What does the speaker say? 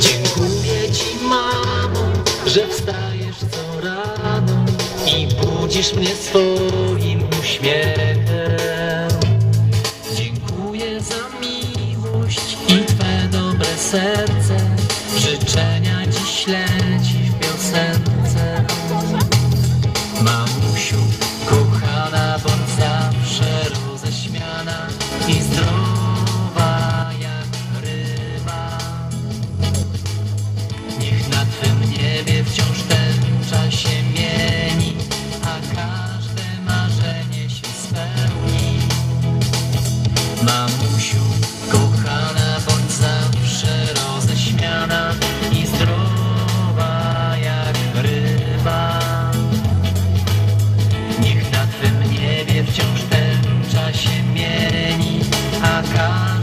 Dziękuję ci mamo, że wstajesz co rano i budzisz mnie swoim uśmiechem. Dziękuję za miłość i twe dobre serce. Życzenia dziś leci w piosence. Mamusiu, kochana, bądź zawsze roześmiana i zdrowa. wciąż tęcza się mieni, a każde marzenie się spełni. Mamusiu, kochana, bądź zawsze roześmiana i zdrowa jak ryba. Niech na Twym niebie wciąż tęcza się mieni, a każde